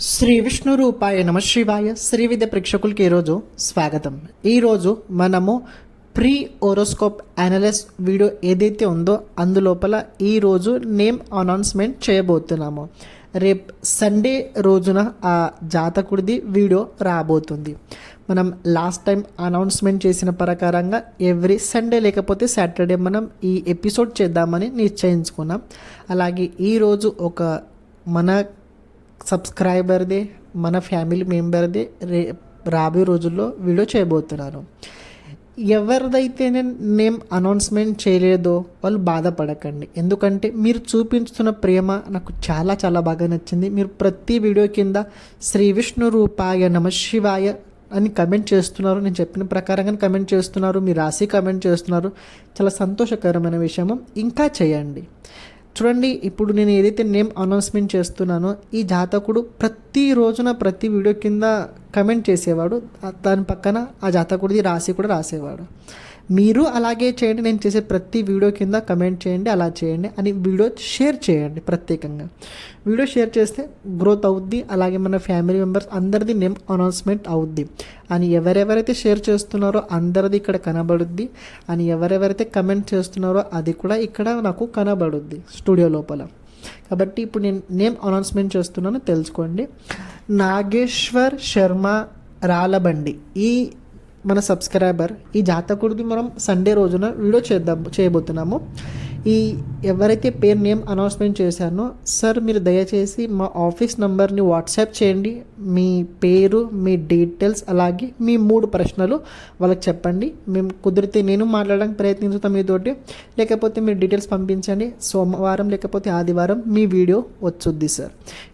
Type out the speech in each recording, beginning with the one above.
శ్రీ విష్ణు రూపాయ నమ శ్రీవాయ శ్రీ విద్య ప్రేక్షకులకి ఈరోజు స్వాగతం. ఈరోజు మనము ప్రీ ఓరోస్కోప్ అనలిస్ వీడియో ఏదైతే ఉందో అందులోపల ఈరోజు నేమ్ అనౌన్స్మెంట్ చేయబోతున్నాము. రేపు సండే రోజున ఆ జాతకుడిది వీడియో రాబోతుంది. మనం లాస్ట్ టైం అనౌన్స్మెంట్ చేసిన ప్రకారంగా ఎవ్రీ సండే లేకపోతే సాటర్డే మనం ఈ ఎపిసోడ్ చేద్దామని నిశ్చయించుకున్నాం. అలాగే ఈరోజు ఒక మన సబ్స్క్రైబర్దే మన ఫ్యామిలీ మెంబర్దే రే రాబోయే రోజుల్లో వీడియో చేయబోతున్నాను ఎవరిదైతే నేను నేమ్ అనౌన్స్మెంట్ చేయలేదో వాళ్ళు బాధపడకండి. ఎందుకంటే మీరు చూపించుతున్న ప్రేమ నాకు చాలా చాలా బాగా నచ్చింది. మీరు ప్రతి వీడియో కింద శ్రీ విష్ణు రూపాయ నమ శివాయ అని కమెంట్ చేస్తున్నారు. నేను చెప్పిన ప్రకారంగా కమెంట్ చేస్తున్నారు. మీ రాసి కమెంట్ చేస్తున్నారు. చాలా సంతోషకరమైన విషయము. ఇంకా చేయండి. చూడండి ఇప్పుడు నేను ఏదైతే నేమ్ అనౌన్స్మెంట్ చేస్తున్నానో ఈ జాతకుడు ప్రతి రోజున ప్రతి వీడియో కింద కమెంట్ చేసేవాడు. దాని పక్కన ఆ జాతకుడిది రాసి కూడా రాసేవాడు. మీరు అలాగే చేయండి నేను చేసే ప్రతి వీడియో కింద కమెంట్ చేయండి అలా చేయండి అని వీడియో షేర్ చేయండి ప్రత్యేకంగా. వీడియో షేర్ చేస్తే గ్రోత్ అవుద్ది అలాగే మన ఫ్యామిలీ మెంబర్స్ అందరిది నేమ్ అనౌన్స్మెంట్ అవుద్ది. అని ఎవరెవరైతే షేర్ చేస్తున్నారో అందరిది ఇక్కడ కనబడుద్ది. అని ఎవరెవరైతే కమెంట్ చేస్తున్నారో అది కూడా ఇక్కడ నాకు కనబడుద్ది స్టూడియో లోపల. కాబట్టి ఇప్పుడు నేను నేమ్ అనౌన్స్మెంట్ చేస్తున్నాను తెలుసుకోండి. నాగేశ్వర్ శర్మ రాలబండి. ఈ మన సబ్స్క్రైబర్ ఈ జాతకుడిది మనం సండే రోజున వీడియో చేద్దాం చేయబోతున్నాము. ఈ ఎవరైతే పేరు నేమ్ అనౌన్స్మెంట్ చేశానో సార్ మీరు దయచేసి మా ఆఫీస్ నంబర్ని వాట్సాప్ చేయండి. మీ పేరు మీ డీటెయిల్స్ అలాగే మీ మూడు ప్రశ్నలు వాళ్ళకి చెప్పండి. మేము కుదిరితే నేను మాట్లాడడానికి ప్రయత్నించుతాం మీతోటి. లేకపోతే మీరు డీటెయిల్స్ పంపించండి. సోమవారం లేకపోతే ఆదివారం మీ వీడియో వచ్చుద్ది సార్.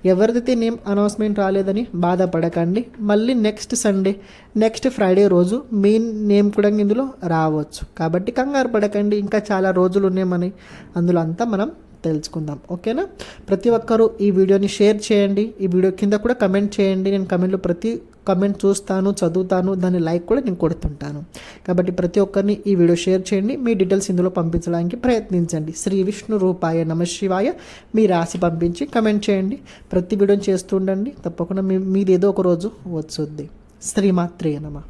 ఎవరిదైతే నేమ్ అనౌన్స్మెంట్ రాలేదని బాధపడకండి. మళ్ళీ నెక్స్ట్ సండే నెక్స్ట్ ఫ్రైడే రోజు మీ నేమ్ కూడా ఇందులో రావచ్చు. కాబట్టి కంగారు పడకండి. ఇంకా చాలా రోజులు ఉన్నాయని అందులో అంతా మనం తెలుసుకుందాం. ఓకేనా? ప్రతి ఒక్కరూ ఈ వీడియోని షేర్ చేయండి. ఈ వీడియో కింద కూడా కమెంట్ చేయండి. నేను కమెంట్లో ప్రతి కమెంట్ చూస్తాను చదువుతాను. దాని లైక్ కూడా నేను కొడుతుంటాను. కాబట్టి ప్రతి ఒక్కరిని ఈ వీడియో షేర్ చేయండి. మీ డీటెయిల్స్ ఇందులో పంపించడానికి ప్రయత్నించండి. శ్రీ విష్ణు రూపాయ నమ శివాయ. మీ రాసి పంపించి కమెంట్ చేయండి. ప్రతి వీడియోని చేస్తుండండి తప్పకుండా మీ మీది ఏదో ఒక రోజు వచ్చుద్ది. శ్రీమాత్రేయ నమ.